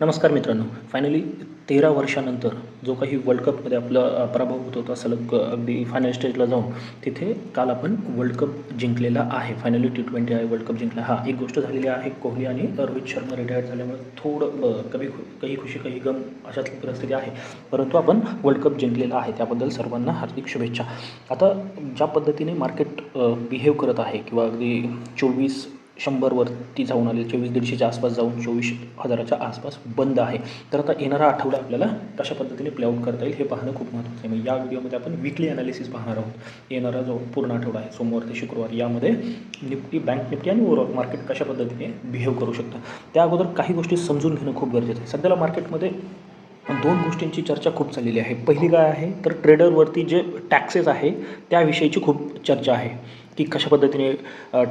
नमस्कार मित्रांनो. फायनली तेरा वर्षानंतर जो काही वर्ल्ड कपमध्ये आपला पराभव होत होता सलग अगदी फायनल स्टेजला जाऊन तिथे काल आपण वर्ल्ड कप जिंकलेला आहे. फायनली टी ट्वेंटी आहे वर्ल्ड कप जिंकला. हा एक गोष्ट झालेली आहे कोहली आणि रोहित शर्मा रिटायर्ड झाल्यामुळे थोडं कमी काही खुशी काही गम अशातली परिस्थिती आहे. परंतु आपण वर्ल्ड कप जिंकलेला आहे त्याबद्दल सर्वांना हार्दिक शुभेच्छा. आता ज्या पद्धतीने मार्केट बिहेव करत आहे किंवा अगदी चोवीस शंभरवरती जाऊन आले चोवीस दीडशेच्या आसपास जाऊन चोवीस हजाराच्या आसपास बंद आहे. तर आता येणारा आठवडा आपल्याला कशा पद्धतीने प्लेआउट करता येईल हे पाहणं खूप महत्त्वाचं आहे. मग या व्हिडिओमध्ये आपण विकली अनालिसिस पाहणार आहोत. येणारा जो पूर्ण आठवडा आहे सोमवार ते शुक्रवार यामध्ये निफ्टी बँक निफ्टी आणि ओव्हरऑल मार्केट कशा पद्धतीने बिहेव करू शकतं? त्या अगोदर काही गोष्टी समजून घेणं खूप गरजेचं आहे. सध्याला मार्केटमध्ये दोन गोष्टींची चर्चा खूप झालेली आहे. पहिली काय आहे तर ट्रेडरवरती जे टॅक्सेस आहे त्याविषयीची खूप चर्चा आहे की कशा पद्धतीने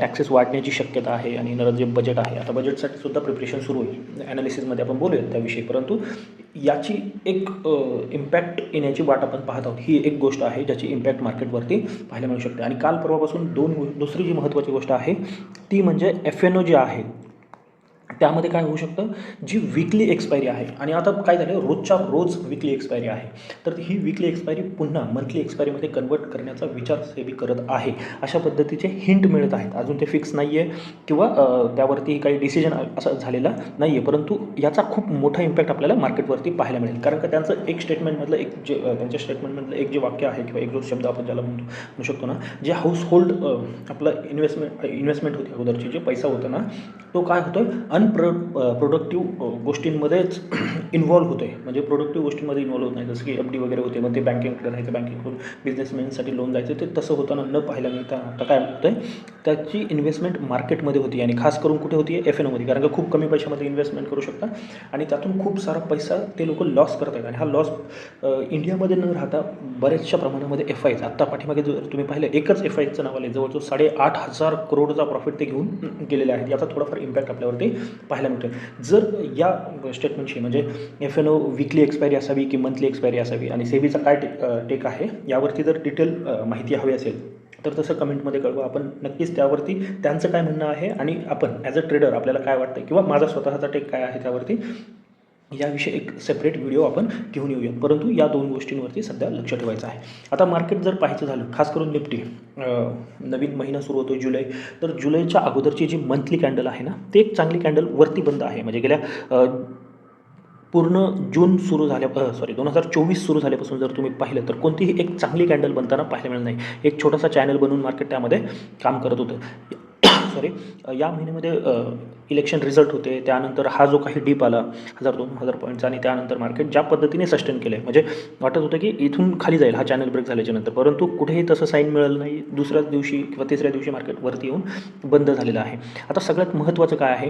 टॅक्सेस वाढण्याची शक्यता आहे आणि नर जे बजेट आहे आता बजेटसाठी सुद्धा प्रिपरेशन सुरू होईल ॲनालिसिसमध्ये आपण बोलूया त्याविषयी. परंतु याची एक इम्पॅक्ट येण्याची वाट आपण पाहत आहोत. ही एक गोष्ट आहे ज्याची इम्पॅक्ट मार्केटवरती पाहायला मिळू शकते. आणि काल परवापासून दोन दुसरी जी महत्त्वाची गोष्ट आहे ती म्हणजे एफ एन ओ जे आहे. त्यामध्ये काय होऊ शकतं? जी विकली एक्सपायरी आहे. आणि आता काय झालं? रोजच्या रोज विकली एक्सपायरी आहे. तर ही विकली एक्सपायरी पुन्हा मंथली एक्सपायरीमध्ये कन्वर्ट करण्याचा विचार सेबी करत आहे. अशा पद्धतीचे हिंट मिळत आहेत. अजून ते फिक्स नाही आहे किंवा त्यावरती काही डिसिजन असं झालेला नाही आहे परंतु याचा खूप मोठा इम्पॅक्ट आपल्याला मार्केटवरती पाहायला मिळेल. कारण का त्यांचं एक स्टेटमेंटमधलं एक जे त्यांच्या स्टेटमेंटमधलं एक जे वाक्य आहे किंवा एक जो शब्द आपण ज्याला म्हणतो म्हणू शकतो ना जे हाऊस होल्ड आपलं इन्व्हेस्टमेंट इन्व्हेस्टमेंट होती अगोदरची जे पैसा होता ना तो काय होतो अन अनप्रो प्रोडक्टिव्ह गोष्टींमध्येच इन्व्हॉल्व्ह होते. म्हणजे प्रोडक्टिव्ह गोष्टींमध्ये इन्व्हॉल्व होत नाही. जसं की एफ डी वगैरे होते मग ते बँकिंगकडे राहायचं बँकिंगकडून बिझनेसमॅनसाठी लोन जायचं ते तसं होताना न पाहायला मिळता आता काय होतंय त्याची इन्व्हेस्टमेंट मार्केटमध्ये होती. आणि खास करून कुठे होती? एफ एन ओमध्ये कारण का खूप कमी पैशामध्ये इन्व्हेस्टमेंट करू शकता. आणि त्यातून खूप सारा पैसा ते लोक लॉस करत आहेत आणि हा लॉस इंडियामध्ये न राहता बऱ्याचशा प्रमाणामध्ये एफ आयचा आत्ता पाठीमागे जर तुम्ही पाहिलं एकच एफ आयचं नाव आलं जवळजवळ साडेआठ हजार करोडचा प्रॉफिट ते घेऊन गेलेले आहेत. याचा थोडाफार इम्पॅक्ट आपल्यावरती पाहायला मिळतो जर या स्टेटमेंटशी म्हणजे F N O weekly expiry असावी की मंथली एक्सपायरी असावी आणि सेबीचा काय टे टेक आहे यावरती जर डिटेल माहिती हवी असेल तर तसं कमेंटमध्ये कळवा. आपण नक्कीच त्यावरती त्यांचं काय म्हणणं आहे आणि आपण ॲज अ ट्रेडर आपल्याला काय वाटतं किंवा माझा स्वतःचा टेक काय आहे त्यावरती याविषयी एक सेपरेट व्हिडिओ आपण घेऊन येऊया परंतु या दोन गोष्टींवरती सध्या लक्ष ठेवायचं आहे. आता मार्केट जर पाहायचं झालं खास करून निफ्टी नवीन महिना सुरू होतो जुलै तर जुलैच्या अगोदरची जी मंथली कॅन्डल आहे ना ते एक चांगली कॅन्डल वरती बंद आहे. म्हणजे गेल्या पूर्ण जून सुरू झाल्या सॉरी दोन हजार चोवीस सुरू झाल्यापासून जर तुम्ही पाहिलं तर कोणतीही एक चांगली कॅन्डल बनताना पाहायला मिळत नाही. एक छोटासा चॅनल बनवून मार्केट त्यामध्ये काम करत होतं. सॉरी या महिन्यामध्ये इलेक्शन रिझल्ट होते. त्यानंतर हा जो काही डीप आला हजार दोन हजार पॉईंटचा आणि त्यानंतर मार्केट ज्या पद्धतीने सस्टेन केलं आहे म्हणजे वाटत होतं की इथून खाली जाईल हा चॅनल ब्रेक झाल्याच्यानंतर. परंतु कुठेही तसं साईन मिळालं नाही. दुसऱ्याच दिवशी किंवा तिसऱ्या दिवशी मार्केट वरती येऊन बंद झालेलं आहे. आता सगळ्यात महत्त्वाचं काय आहे?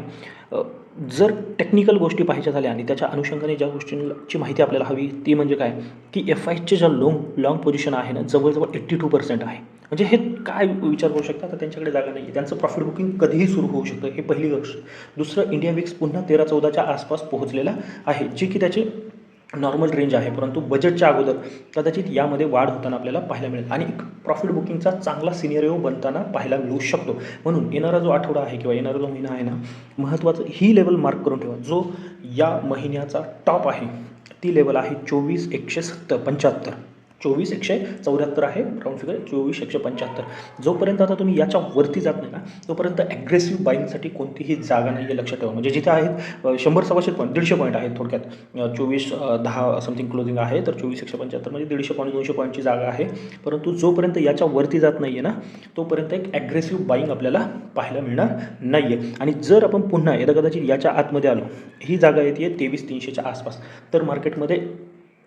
जर टेक्निकल गोष्टी पाहायच्या झाल्या आणि त्याच्या अनुषंगाने ज्या गोष्टींची माहिती आपल्याला हवी ती म्हणजे काय? की एफ आयचे ज्या लाँग लाँग पोझिशन आहे ना जवळजवळ एट्टी टू पर्सेंट आहे. म्हणजे हे काय विचार करू शकता? तर त्यांच्याकडे जागा नाही आहे त्यांचं प्रॉफिट बुकिंग कधीही सुरू होऊ शकतं. हे पहिली गोष्ट. दुसरं इंडिया विक्स पुन्हा तेरा चौदाच्या आसपास पोहोचलेला आहे जे की त्याचे नॉर्मल रेंज आहे परंतु बजेटच्या अगोदर कदाचित यामध्ये वाढ होताना आपल्याला पाहायला मिळेल. आणि एक प्रॉफिट बुकिंगचा चांगला सिनेरिओ बनताना पाहायला मिळू शकतो. म्हणून येणारा जो आठवडा आहे किंवा येणारा जो महिना आहे ना महत्त्वाचं ही लेवल मार्क करून ठेवा. जो या महिन्याचा टॉप आहे ती लेवल आहे चोवीस एकशे सत्तर पंच्याहत्तर. चोवीस एकशे चौऱ्याहत्तर आहे राऊंड फिगर चोवीस एकशे पंच्याहत्तर. जोपर्यंत आता तुम्ही याच्या वरती जात नाही ना तोपर्यंत ॲग्रेसिव्ह बाईंगसाठी कोणतीही जागा नाही आहे लक्षात ठेवा. म्हणजे जिथे आहेत शंभर सव्वाशे पॉईंट दीडशे पॉईंट आहेत थोडक्यात. चोवीस दहा समथिंग क्लोजिंग आहे तर चोवीस एकशे पंच्याहत्तर म्हणजे दीडशे पॉईंट दोनशे पॉईंटची जागा आहे. परंतु जोपर्यंत याच्या वरती जात नाही आहे ना तोपर्यंत एक ॲग्रेसिव्ह बाईंग आपल्याला पाहायला मिळणार नाही आहे आणि जर आपण पुन्हा एकदा कदाचित याच्या आतमध्ये आलो ही जागा येते तेवीस तीनशेच्या आसपास. तर मार्केटमध्ये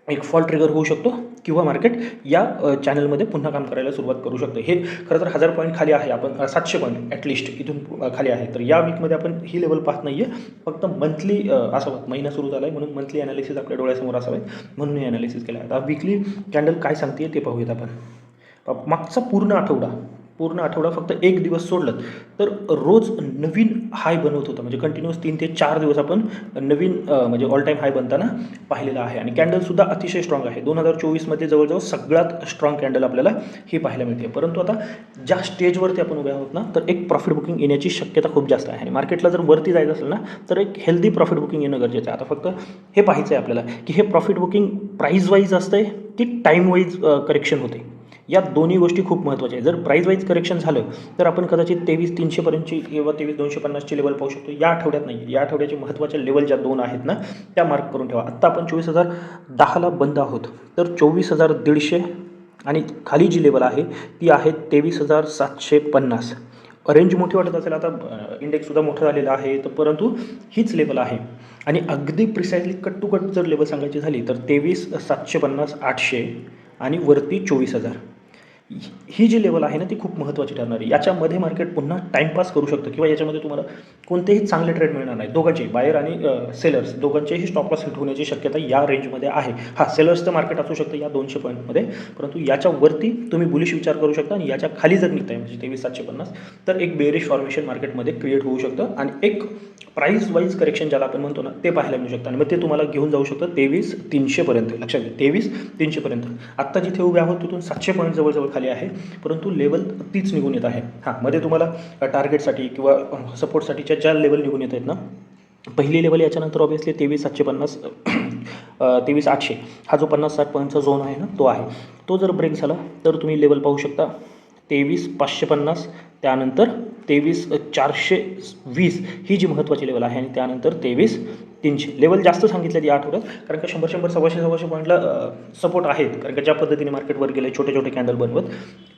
एक फॉल ट्रिगर होऊ शकतो. किंवा मार्केट या चॅनलमध्ये पुन्हा काम करायला सुरुवात करू शकतो. हे खरं तर हजार पॉईंट खाली आहे. आपण सातशे पॉईंट ॲटलिस्ट इथून खाली आहे. तर या वीकमध्ये आपण ही लेवल पाहत नाही आहे फक्त मंथली असावं. महिना सुरू झाला आहे म्हणून मंथली ॲनालिसिस आपल्या डोळ्यासमोर असावेत म्हणून हे ॲनालिसिस केलं. आहे आता विकली कॅन्डल काय सांगते ते पाहूयात आपण. मागचा पूर्ण आठवडा पूर्ण आठवडा फक्त एक दिवस सोडलं तर रोज नवीन हाय बनवत होता. म्हणजे कंटिन्युअस तीन ते चार दिवस आपण नवीन म्हणजे ऑल टाईम हाय बनताना पाहिलेला आहे. आणि कॅन्डलसुद्धा अतिशय स्ट्रॉंग आहे. दोन हजार चोवीसमध्ये जवळजवळ सगळ्यात स्ट्रॉंग कॅन्डल आपल्याला हे पाहायला मिळते. परंतु आता ज्या स्टेजवरती आपण उभे आहोत ना तर एक प्रॉफिट बुकिंग येण्याची शक्यता खूप जास्त आहे. आणि मार्केटला जर वरती जायचं असेल ना तर एक हेल्दी प्रॉफिट बुकिंग येणं गरजेचं आहे. आता फक्त हे पाहायचं आहे आपल्याला की हे प्रॉफिट बुकिंग प्राईज वाईज असतंय की टाईम वाईज करेक्शन होते या दोन्ही गोष्टी खूप महत्त्वाच्या आहेत. जर प्राईज वाईज करेक्शन झालं तर आपण कदाचित तेवीस तीनशेपर्यंतची किंवा तेवीस दोनशे पन्नासची लेवल पाहू शकतो. या आठवड्यात नाही. या आठवड्याचे महत्त्वाच्या लेवल ज्या दोन आहेत ना त्या मार्क करून ठेवा. आत्ता आपण चोवीस हजार दहाला बंद आहोत. तर चोवीस हजार दीडशे आणि खाली जी लेवल आहे ती आहे तेवीस हजार सातशे पन्नास. रेंज मोठी वाटत असेल. आता इंडेक्ससुद्धा मोठा झालेलं आहे. तर परंतु हीच लेवल आहे. आणि अगदी प्रिसाइजली कट टू कट जर लेवल सांगायची झाली तर तेवीस सातशे पन्नास आठशे आणि वरती चोवीस हजार. ही जी लेवल आहे ना ती खूप महत्त्वाची ठरणार. आहे याच्यामध्ये मार्केट पुन्हा टाईमपास करू शकतं किंवा याच्यामध्ये तुम्हाला कोणतेही चांगले ट्रेड मिळणार नाही दोघांचे बायर आणि सेलर्स दोघांचेही स्टॉप लॉस हिट होण्याची शक्यता या रेंजमध्ये आहे. हा सेलर्सचं मार्केट असू शकतं या दोनशे पॉईंटमध्ये परंतु याच्यावरती तुम्ही बुलिश विचार करू शकता आणि याच्या खाली जर निघताय म्हणजे तेवीस सातशे पन्नास तर एक बेरिश फॉर्मेशन मार्केटमध्ये क्रिएट होऊ शकतं. आणि एक प्राईस वाईज करेक्शन ज्याला आपण म्हणतो ना ते पाहायला मिळू शकतं. आणि मग ते तुम्हाला घेऊन जाऊ शकतं तेवीस तीनशेपर्यंत लक्षात घ्या तेवीस तीनशेपर्यंत आत्ता जिथे उभे आहोत तिथून सातशे पॉईंट जवळजवळ खाली आहे. परंतु लेवल तीच निघून येत आहे. हां मध्ये तुम्हाला टार्गेटसाठी किंवा सपोर्टसाठीच्या ज्या लेवल निघून येत आहेत ना पहिली लेवल याच्यानंतर ऑब्वियसली तेवीस सातशे पन्नास तेवीस आठशे हा जो पन्नास साठ पॉईंटचा झोन आहे ना तो आहे. तो जर ब्रेक झाला तर तुम्ही लेवल पाहू शकता तेवीस पाचशे पन्नास त्यानंतर तेवीस चारशे वीस ही जी महत्त्वाची लेवल आहे आणि त्यानंतर तेवीस तीनशे. लेवल जास्त सांगितलेली या आठवड्यात कारण का शंभर शंभर सव्वाशे सव्वाशे पॉईंटला सपोर्ट आहेत. कारण का ज्या पद्धतीने मार्केटवर गेले छोटे छोटे कॅन्डल बनवत.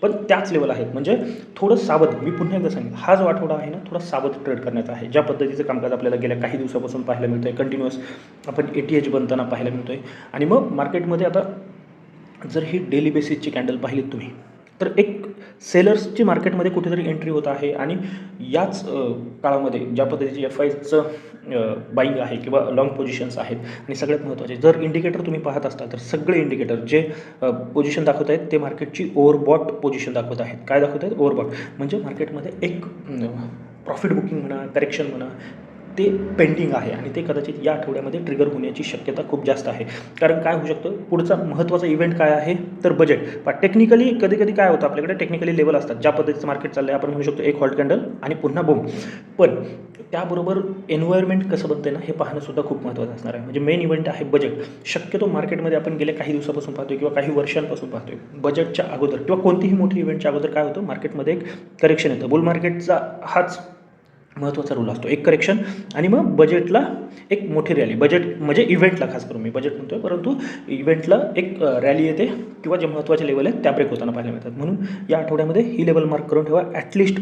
पण त्याच लेवल आहेत. म्हणजे थोडं सावध मी पुन्हा एकदा सांगेन हा जो आठवडा आहे ना थोडा सावध ट्रेड करण्याचा आहे. ज्या पद्धतीचं कामकाज आपल्याला गेल्या काही दिवसापासून पाहायला मिळतं आहे कंटिन्युअस आपण ए टी एच बनताना पाहायला मिळतो आहे आणि मग मार्केटमध्ये आता जर ही डेली बेसिसची कॅन्डल पाहिलीत तुम्ही तर एक सेलर्सची मार्केटमध्ये कुठेतरी एंट्री होत आहे आणि याच काळामध्ये ज्या पद्धतीची एफ आयचं बाईंग आहे किंवा लाँग पोझिशन्स आहेत आणि सगळ्यात महत्त्वाचे जर इंडिकेटर तुम्ही पाहत असाल तर सगळे इंडिकेटर जे पोझिशन दाखवत आहेत ते मार्केटची ओव्हरबॉट पोझिशन दाखवत आहेत. काय दाखवत आहेत? ओव्हरबॉट म्हणजे मार्केटमध्ये एक प्रॉफिट बुकिंग म्हणा करेक्शन म्हणा ते पेंडिंग आहे आणि ते कदाचित या आठवड्यामध्ये ट्रिगर होण्याची शक्यता खूप जास्त आहे. कारण काय होऊ शकतं? पुढचा महत्त्वाचा इव्हेंट काय आहे? तर बजेट पण टेक्निकली कधी कधी काय होतं? आपल्याकडे टेक्निकली लेवल असतात. ज्या पद्धतीचं मार्केट चाललं आहे आपण म्हणू शकतो एक हॉल्ट कॅन्डल आणि पुन्हा बोम पण त्याबरोबर एन्व्हायरमेंट कसं बनतं ना हे पाहणं सुद्धा खूप महत्त्वाचं असणार आहे. म्हणजे मेन इव्हेंट आहे बजेट शक्यतो मार्केटमध्ये आपण गेल्या काही दिवसापासून पाहतोय किंवा काही वर्षांपासून पाहतोय. बजेटच्या अगोदर किंवा कोणतीही मोठी इव्हेंटच्या अगोदर काय होतं? मार्केटमध्ये एक करेक्शन येतं. बुल मार्केटचा हाच महत्त्वाचा रोल असतो. एक करेक्शन आणि मग बजेटला एक मोठी रॅली बजेट म्हणजे इव्हेंटला खास करून मी बजेट म्हणतो आहे परंतु इव्हेंटला एक रॅली येते किंवा जे महत्त्वाचे लेवल आहेत त्या ब्रेक होताना पाहायला मिळतात. म्हणून या आठवड्यामध्ये ही लेवल मार्क करून ठेवा. ॲटलिस्ट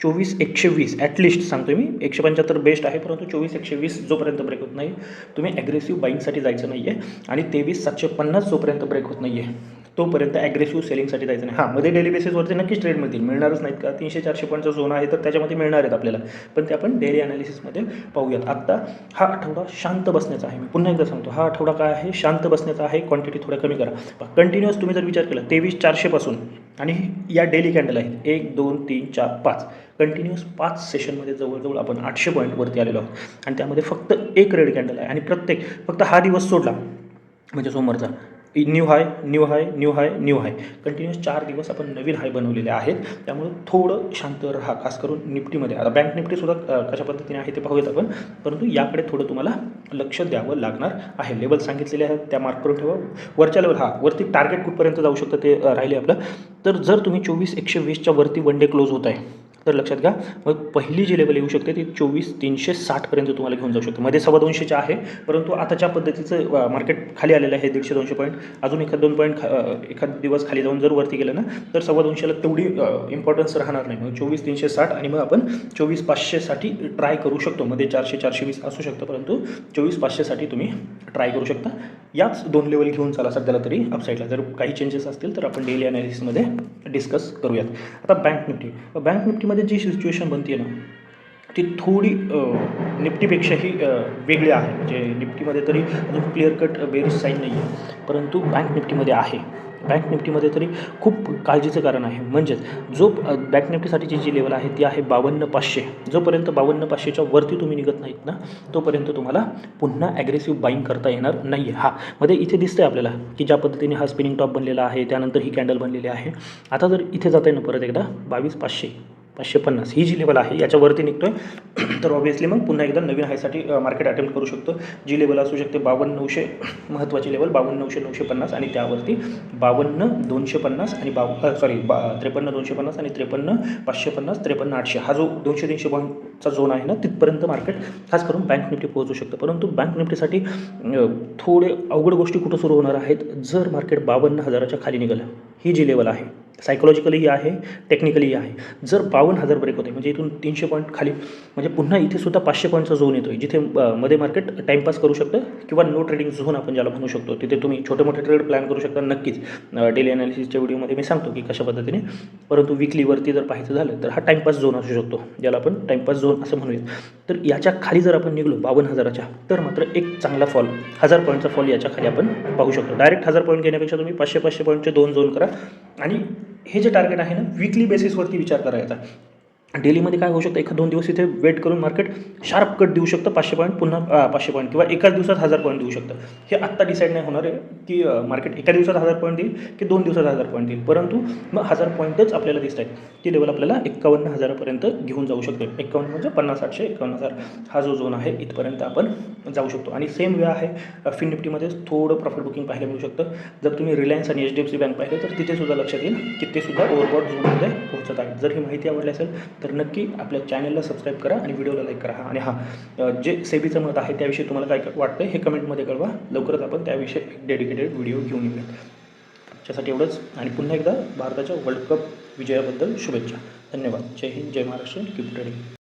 चोवीस एकशे वीस ॲटलिस्ट सांगतोय मी. एकशे पंच्याहत्तर बेस्ट आहे परंतु चोवीस एकशे वीस जोपर्यंत ब्रेक होत नाही तुम्ही ॲग्रेसिव्ह बाईंगसाठी जायचं नाही आहे आणि तेवीस सातशे पन्नास जोपर्यंत ब्रेक होत नाही आहे तोपर्यंत ॲग्रेसिव्ह सेलिंगसाठी जायचं नाही. हां मध्ये डेली बेसिसवरती नक्कीच ट्रेड मिळतील. मिळणारच नाहीत का? तीनशे चारशे पॉईंटचा झोन आहे तर त्याच्यामध्ये मिळणार आहेत आपल्याला. पण ते आपण डेली ॲनालिसिसमध्ये पाहूयात. आत्ता हा आठवडा शांत बसण्याचा आहे. मी पुन्हा एकदा सांगतो हा आठवडा काय आहे? शांत बसण्याचा आहे. क्वांटिटी थोडं कमी करा. कंटिन्युअस तुम्ही जर विचार केला तेवीस चारशेपासून आणि या डेली कॅन्डल आहेत. एक दोन तीन चार पाच. कंटिन्युअस पाच सेशनमध्ये जवळजवळ आपण आठशे पॉईंटवरती आलेलो आहोत. आणि त्यामध्ये फक्त एक रेड कॅन्डल आहे. आणि प्रत्येक फक्त हा दिवस सोडला म्हणजे सोमवारचा new high new high new high new high continuous चार दिवस आपण नवीन हाय बनवलेले आहेत. त्यामुळे थोडं शांत राहा खास करून निफ्टीमध्ये. आता बँक निफ्टीसुद्धा कशा पद्धतीने आहे ते पाहूयात आपण. परंतु याकडे थोडं तुम्हाला लक्ष द्यावं लागणार आहे. लेवल सांगितलेले आहेत त्या मार्क करून ठेवा. वरच्या लेवल हा वरती टार्गेट कुठपर्यंत जाऊ शकतं ते राहिले आपलं. तर जर तुम्ही चोवीस एकशे वीसच्या वरती वन डे क्लोज होत आहे तर लक्षात घ्या. मग पहिली जी लेवल येऊ शकते ती चोवीस तीनशे साठपर्यंत तुम्हाला घेऊन जाऊ शकते. मध्ये सव्वा दोनशेचे आहे परंतु आता ज्या पद्धतीचं मार्केट खाली आलेलं आहे दीडशे दोनशे पॉईंट अजून एखाद दोन पॉईंट एखाद दिवस खाली जाऊन जर वरती गेलं ना तर सव्वा दोनशेला तेवढी इम्पॉर्टन्स राहणार नाही. मग चोवीस तीनशे साठ आणि मग आपण चोवीस पाचशेसाठी ट्राय करू शकतो. मध्ये चारशे चारशे वीस असू शकतं परंतु चोवीस पाचशेसाठी तुम्ही ट्राय करू शकता. याच दोन लेवल घेऊन चाला सध्याला तरी अपसाईडला जर काही चेंजेस असतील तर आपण डेली अनालिसिसमध्ये डिस्कस करूयात. आता बँक निफ्टी बँक निफ्टीमध्ये जी सिच्युएशन बनते ना ती थोडी निफ्टीपेक्षाही वेगळी आहे. म्हणजे निफ्टीमध्ये तरी अजून क्लिअर कट बेरीज साईन नाही आहे परंतु बँक निफ्टीमध्ये आहे. बँक निफ्टीमध्ये तरी खूप काळजीचं कारण आहे. म्हणजेच जो बँक निफ्टीसाठीची जी लेवल आहे ती आहे बावन्न पाचशे. जोपर्यंत बावन्न पाचशेच्या वरती तुम्ही निघत नाहीत ना तोपर्यंत तुम्हाला पुन्हा ॲग्रेसिव्ह बाईंग करता येणार नाही आहे हा मध्ये इथे दिसतंय आपल्याला की ज्या पद्धतीने हा स्पिनिंग टॉप बनलेला आहे त्यानंतर ही कॅन्डल बनलेली आहे. आता जर इथे जाता ना परत एकदा बावीस पाचशे. पाचशे पन्नास. ही जी लेवल आहे याच्यावरती निघतोय. तर ऑब्वियसली मग पुन्हा एकदा नवीन हायसाठी मार्केट अटेम्प्ट करू शकतो. जी लेवल असू शकते बावन्न नऊशे महत्त्वाची लेवल बावन्न नऊशे नऊशे पन्नास आणि त्यावरती बावन्न दोनशे पन्नास आणि बाव सॉरी बा त्रेपन्न दोनशे पन्नास आणि त्रेपन्न पाचशे पन्नास त्रेपन्न आठशे. हा जो दोनशे तीनशे पॉईंटचा झोन आहे ना तिथपर्यंत मार्केट खास करून बँक निफ्टी पोहोचू शकतं. परंतु बँक निफ्टीसाठी थोडे अवघड गोष्टी कुठं सुरू होणार आहेत? जर मार्केट बावन्न हजाराच्या खाली निघालं ही जी लेवल आहे सायकोलॉजिकलीही आहे टेक्निकलीही आहे. जर बावन्न हजार ब्रेक होते म्हणजे इथून तीनशे पॉईंट खाली म्हणजे पुन्हा इथे सुद्धा पाचशे पॉईंटचा झोन येतो आहे जिथे मध्ये मार्केट टाईमपास करू शकतं किंवा नो ट्रेडिंग झोन आपण ज्याला म्हणू शकतो. तिथे तुम्ही छोटे मोठे ट्रेड प्लॅन करू शकता नक्कीच. डेली अनालिसिसच्या व्हिडिओमध्ये मी सांगतो की कशा पद्धतीने. परंतु विकलीवरती जर पाहायचं झालं तर हा टाईमपास झोन असू शकतो ज्याला आपण टाईमपास झोन असं म्हणूयात. तर याच्या खाली जर आपण निघलो बावन्न हजाराच्या तर मात्र एक चांगला फॉल हजार पॉईंटचा फॉल याच्या खाली आपण पाहू शकतो. डायरेक्ट हजार पॉईंट घेण्यापेक्षा तुम्ही पाचशे पाचशे पॉईंटचे दोन झोन करा आणि हे जे टार्गेट आहे ना विकली बेसिसवरती विचार करायचा. डेलीमध्ये काय होऊ शकतं? एखाद दोन दिवस इथे वेट करून मार्केट शार्प कट देऊ शकतं पाचशे पॉईंट पुन्हा पाचशे पॉईंट किंवा एकाच दिवसात हजार पॉईंट देऊ शकतं. हे आत्ता डिसाईड नाही होणार आहे की मार्केट एका दिवसात हजार पॉईंट देईल की दोन दिवसात हजार पॉईंट देईल. परंतु मग हजार पॉईंटच आपल्याला दिसत आहेत ती लेवल आपल्याला एक्कावन्न हजारापर्यंत घेऊन जाऊ शकतो. एक्कावन्न म्हणजे पन्नास आठशे एक्कावन्न हजार हा जो झोन आहे इथपर्यंत आपण जाऊ शकतो. आणि सेम वे आहे फिन निफ्टीमध्ये थोडं प्रॉफिट बुकिंग पाहायला मिळू शकतं. जर तुम्ही रिलायन्स आणि H D F C bank पाहिले तर तिथेसुद्धा लक्षात येईल की ते सुद्धा ओव्हरबॉट झोनमध्ये पोहोचत आहेत जर ही माहिती आवडली असेल तर नक्की आपल्या चॅनलला सबस्क्राईब करा आणि व्हिडिओला लाईक करा. आणि हां जे सेबीचं मत आहे त्याविषयी तुम्हाला काय वाटतं हे कमेंटमध्ये कळवा. लवकरच आपण त्याविषयी एक डेडिकेटेड व्हिडिओ घेऊन येऊयात. त्याच्यासाठी एवढंच. आणि पुन्हा एकदा भारताच्या वर्ल्ड कप विजयाबद्दल शुभेच्छा. धन्यवाद. जय हिंद जय महाराष्ट्र. Keep trading